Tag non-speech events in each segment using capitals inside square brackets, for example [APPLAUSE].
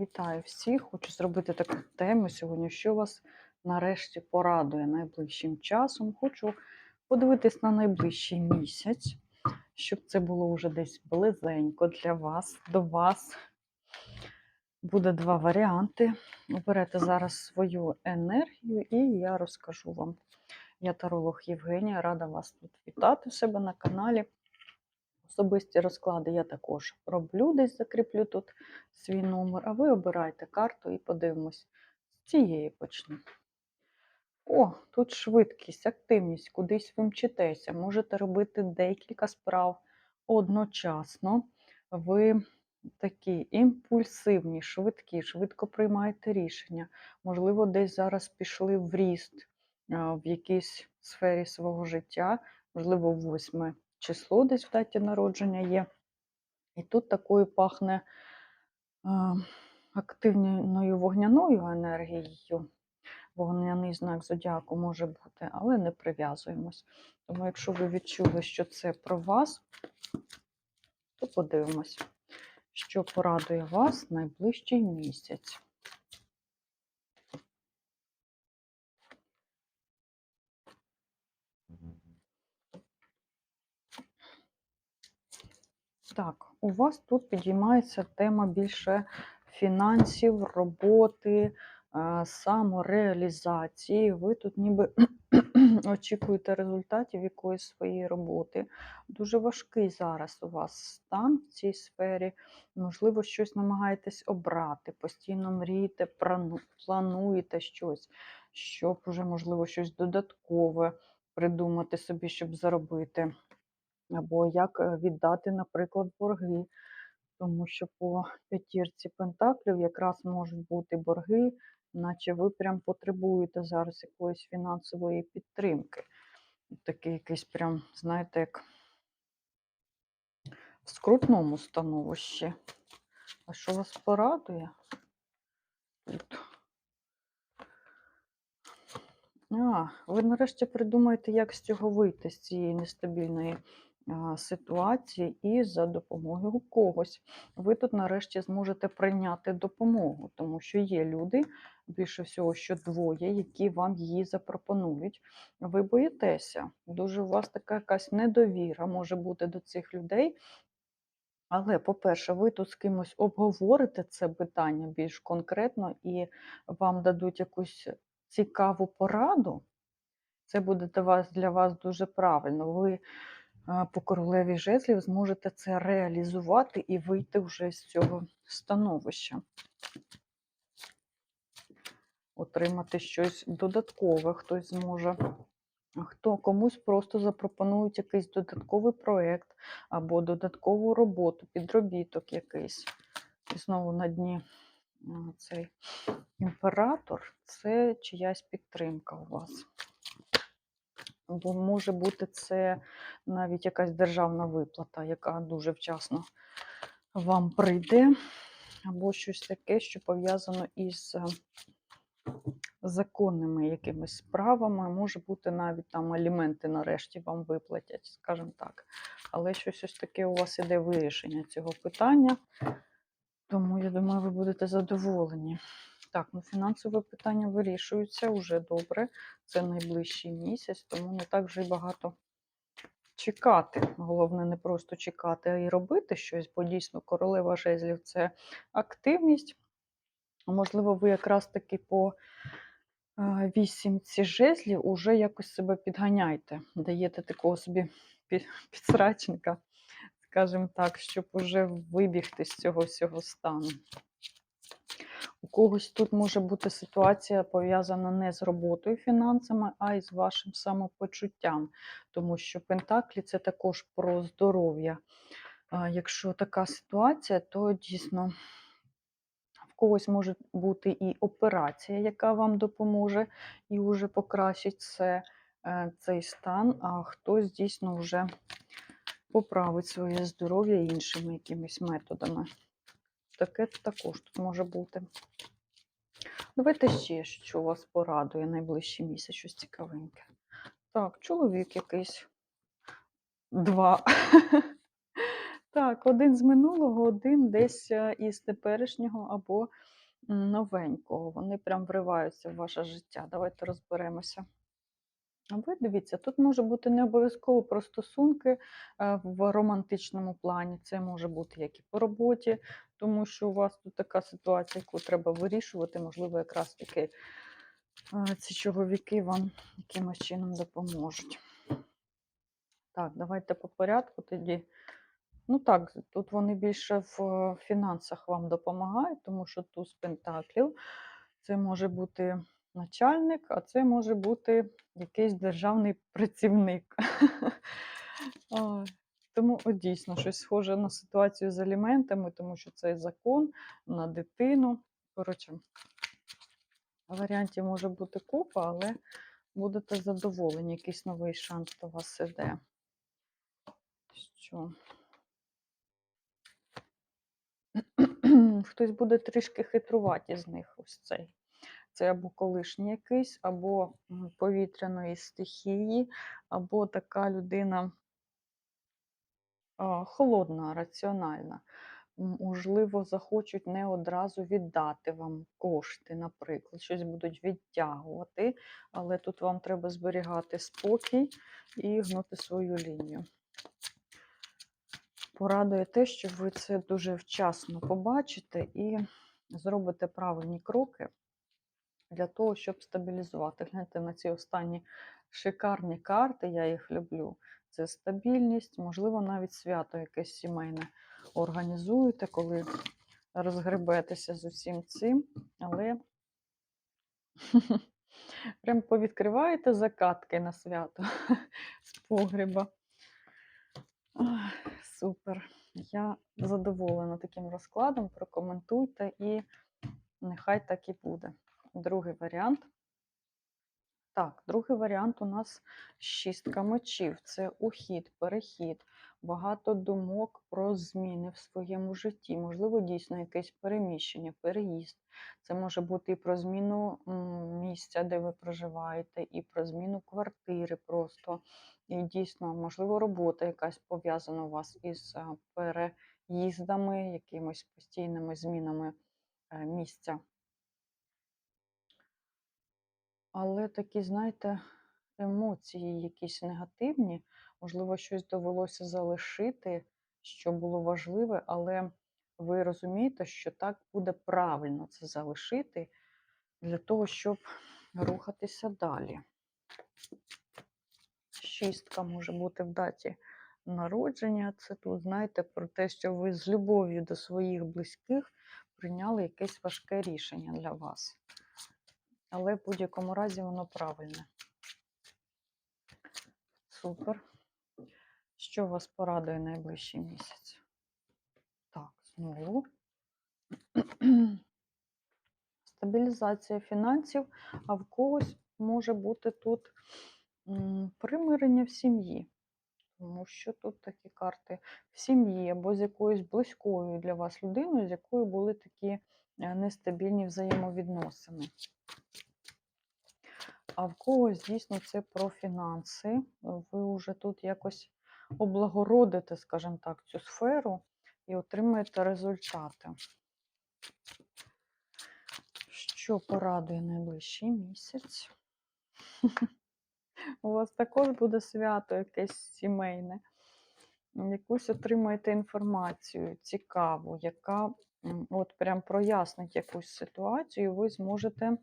Вітаю всіх! Хочу зробити таку тему сьогодні, що вас нарешті порадує найближчим часом. Хочу подивитись на найближчий місяць, щоб це було вже десь близенько для вас, до вас. Буде два варіанти. Оберете зараз свою енергію, і я розкажу вам. Я таролог Євгенія, рада вас тут вітати у себе на каналі. Особисті розклади я також роблю, десь закріплю тут свій номер, а ви обирайте карту і подивимось. З цієї почну. О, тут швидкість, активність, кудись ви мчитеся. Можете робити декілька справ одночасно. Ви такі імпульсивні, швидкі, швидко приймаєте рішення. Можливо, десь зараз пішли в ріст в якійсь сфері свого життя, можливо, восьме число десь в даті народження є. І тут такою пахне а, активною вогняною енергією. Вогняний знак зодіаку може бути, але не прив'язуємось. Тому, якщо ви відчули, що це про вас, то подивимось, що порадує вас найближчий місяць. Так, у вас тут підіймається тема більше фінансів, роботи, е, самореалізації. Ви тут ніби [CLEARS THROAT] очікуєте результатів якоїсь своєї роботи. Дуже важкий зараз у вас стан в цій сфері. Можливо, щось намагаєтесь обрати, постійно мрієте, плануєте щось, щоб вже, можливо, щось додаткове придумати собі, щоб заробити. Або як е, віддати, наприклад, борги. Тому що по п'ятірці пентаклів якраз можуть бути борги, наче ви прям потребуєте зараз якоїсь фінансової підтримки. Такий якийсь прям, знаєте, як в скрутному становищі. А що вас порадує? Тут. А, ви нарешті придумаєте, як з цього вийти, з цієї нестабільної ситуації, і за допомогою когось. Ви тут нарешті зможете прийняти допомогу, тому що є люди, більше всього, що двоє, які вам її запропонують. Ви боїтеся. Дуже у вас така якась недовіра може бути до цих людей. Але, по-перше, ви тут з кимось обговорите це питання більш конкретно і вам дадуть якусь цікаву пораду. Це буде для вас, дуже правильно. Ви по королеві жезлів зможете це реалізувати і вийти вже з цього становища. Отримати щось додаткове, хтось зможе. Хто комусь просто запропонують якийсь додатковий проєкт або додаткову роботу, підробіток якийсь. І знову на дні цей імператор це чиясь підтримка у вас. Бо може бути це навіть якась державна виплата, яка дуже вчасно вам прийде, або щось таке, що пов'язано із е, законними якимись справами. Може бути навіть там аліменти нарешті вам виплатять, скажімо так. Але щось ось таке у вас іде вирішення цього питання. Тому я думаю, ви будете задоволені. Так, ну фінансове питання вирішується вже добре. Це найближчий місяць, тому не так вже й багато чекати. Головне, не просто чекати, а й робити щось, бо дійсно королева жезлів це активність. Можливо, ви якраз таки по е, вісімці жезлів уже якось себе підганяйте, даєте такого собі підсрачника, скажімо так, щоб уже вибігти з цього всього стану. У когось тут може бути ситуація пов'язана не з роботою, фінансами, а й з вашим самопочуттям, тому що Пентаклі це також про здоров'я. Якщо така ситуація, то дійсно в когось може бути і операція, яка вам допоможе і вже покращить це, е, цей стан, а хтось дійсно вже поправить своє здоров'я іншими якимись методами. Таке також тут може бути. Давайте ще, що вас порадує найближчий місяць, щось цікавеньке. Так, чоловік якийсь. Два. [LAUGHS] Так, один з минулого, один десь е, із теперішнього або новенького. Вони прям вриваються в ваше життя. Давайте розберемося. А ви дивіться, тут може бути не обов'язково про стосунки е, в романтичному плані. Це може бути як і по роботі, тому що у вас тут така ситуація, яку треба вирішувати. Можливо, якраз таки е, ці чоловіки вам якимось чином допоможуть. Так, давайте по порядку тоді. Ну так, тут вони більше в е, фінансах вам допомагають, тому що туз пентаклів це може бути начальник, а це може бути якийсь державний працівник. [LAUGHS] Тому от дійсно щось схоже на ситуацію з аліментами, тому що це закон на дитину. Коротше, варіантів може бути купа, але будете задоволені, якийсь новий шанс до вас іде. Що? [CLEARS THROAT] Хтось буде трішки хитрувати з них ось цей. Це або колишній якийсь, або повітряної стихії, або така людина холодна, раціональна. Можливо, захочуть не одразу віддати вам кошти, наприклад, щось будуть відтягувати, але тут вам треба зберігати спокій і гнути свою лінію. Порадує те, що ви це дуже вчасно побачите і зробите правильні кроки для того, щоб стабілізувати. Гляньте на ці останні шикарні карти, я їх люблю. Це стабільність, можливо, навіть свято якесь сімейне організуєте, коли розгребетеся з усім цим, але [LAUGHS] прям повідкриваєте закатки на свято з погреба. Супер. Я задоволена таким розкладом. Прокоментуйте і нехай так і буде. Другий варіант. Так, другий варіант у нас шістка мечів. Це ухід, перехід, багато думок про зміни в своєму житті. Можливо, дійсно якесь переміщення, переїзд. Це може бути і про зміну місця, де ви проживаєте, і про зміну квартири просто. І дійсно, можливо, робота якась пов'язана у вас із е, переїздами, якимось постійними змінами е, місця. Але такі, знаєте, емоції якісь негативні, можливо, щось довелося залишити, що було важливе, але ви розумієте, що так буде правильно це залишити для того, щоб рухатися далі. Шістка може бути в даті народження. Це тут, знаєте, про те, що ви з любов'ю до своїх близьких прийняли якесь важке рішення для вас. Але в будь-якому разі воно правильне. Супер. Що вас порадує найближчий місяць? Так, знову. Стабілізація фінансів, а в когось може бути тут примирення в сім'ї. Тому що тут такі карти в сім'ї або з якоюсь близькою для вас людиною, з якою були такі нестабільні взаємовідносини. А в когось дійсно це про фінанси. Ви вже тут якось облагородите, скажімо так, цю сферу і отримаєте результати. Що порадує найближчий місяць? [LAUGHS] У вас також буде свято якесь сімейне. Якусь отримаєте інформацію цікаву, яка от прям прояснить якусь ситуацію, ви зможете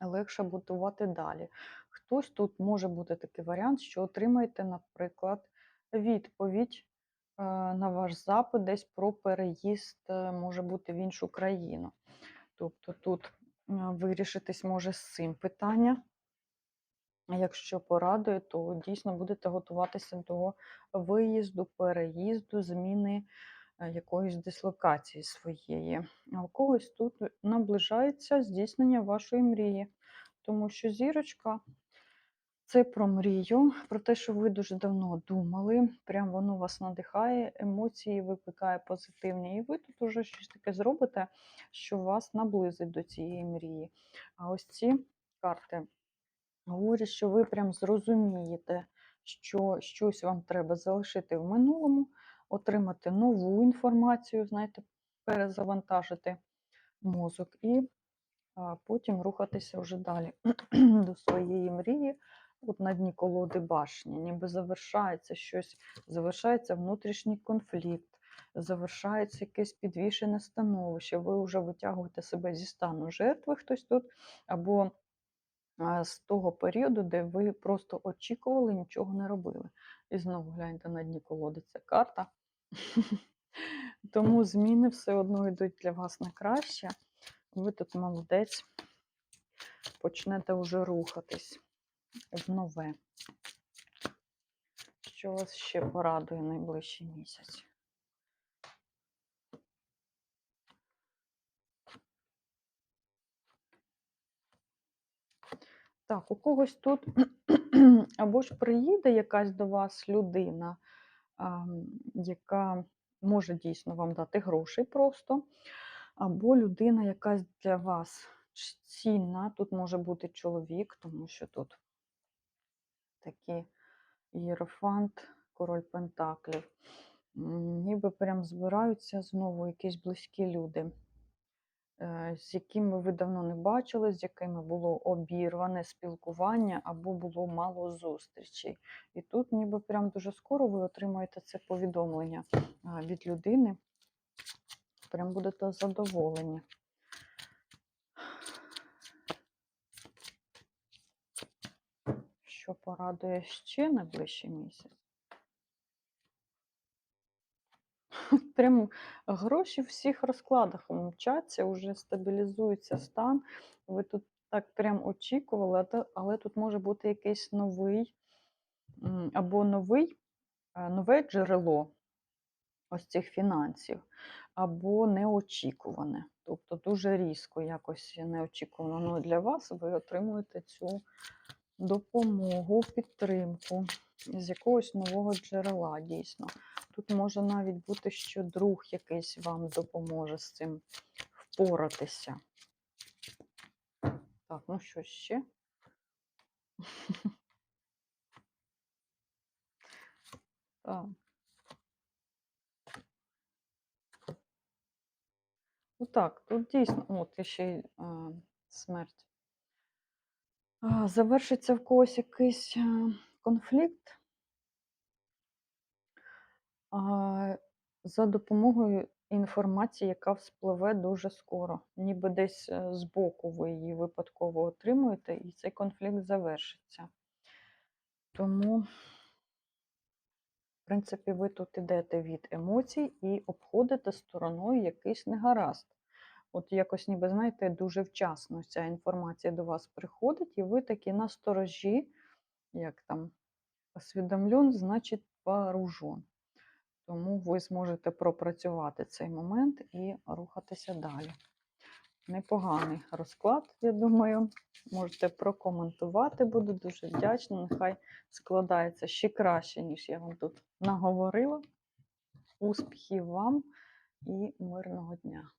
легше будувати далі. Хтось тут може бути такий варіант, що отримаєте, наприклад, відповідь е, на ваш запит десь про переїзд, е, може бути в іншу країну. Тобто тут е, вирішитись може з цим питання. Якщо порадує, то дійсно будете готуватися до виїзду, переїзду, зміни якоїсь дислокації своєї. А у когось тут наближається здійснення вашої мрії, тому що зірочка це про мрію, про те, що ви дуже давно думали. Прям воно вас надихає, емоції викликає позитивні, і ви тут уже щось таке зробите, що вас наблизить до цієї мрії. А ось ці карти говорять, що ви прям зрозумієте, що щось вам треба залишити в минулому, отримати нову інформацію, знаєте, перезавантажити мозок і потім рухатися вже далі [CLEARS THROAT] до своєї мрії. От на дні колоди башні, ніби завершається щось, завершається внутрішній конфлікт, завершається якесь підвішене становище. Ви вже витягуєте себе зі стану жертви, хтось тут, або з того періоду, де ви просто очікували, нічого не робили. І знову гляньте на дні колоди ця карта. [LAUGHS] Тому зміни все одно йдуть для вас на краще. Ви тут молодець, почнете вже рухатись в нове. Що вас ще порадує найближчий місяць? Так, у когось тут [CLEARS THROAT] або ж приїде якась до вас людина, яка може дійсно вам дати гроші просто, або людина якась для вас цінна. Тут може бути чоловік, тому що тут такий єрофант, король Пентаклів. Ніби прям збираються знову якісь близькі люди, з якими ви давно не бачили, з якими було обірване спілкування або було мало зустрічей. І тут ніби прям дуже скоро ви отримаєте це повідомлення від людини. Прям будете задоволені. Що порадує ще найближчий місяць? [LAUGHS] Прям гроші в всіх розкладах мчаться, вже стабілізується стан. Ви тут так прям очікували, але тут може бути якийсь новий або новий, е, нове джерело ось цих фінансів, або неочікуване. Тобто дуже різко, якось неочікувано для вас, ви отримуєте цю допомогу, підтримку з якогось нового джерела, дійсно. Тут може навіть бути, що друг якийсь вам допоможе з цим впоратися. Так, ну що ще? [LAUGHS] Так. Ну так, тут дійсно, от ще й а, смерть. Завершиться в когось якийсь конфлікт за допомогою інформації, яка вспливе дуже скоро. Ніби десь е, збоку ви її випадково отримуєте, і цей конфлікт завершиться. Тому, в принципі, ви тут ідете від емоцій і обходите стороною якийсь негаразд. От якось, ніби, знаєте, дуже вчасно ця інформація до вас приходить, і ви такі на сторожі, як там освідомлен, значить вооружен. Тому ви зможете пропрацювати цей момент і рухатися далі. Непоганий розклад, я думаю. Можете прокоментувати, буду дуже вдячна. Нехай складається ще краще, ніж я вам тут наговорила. Успіхів вам і мирного дня!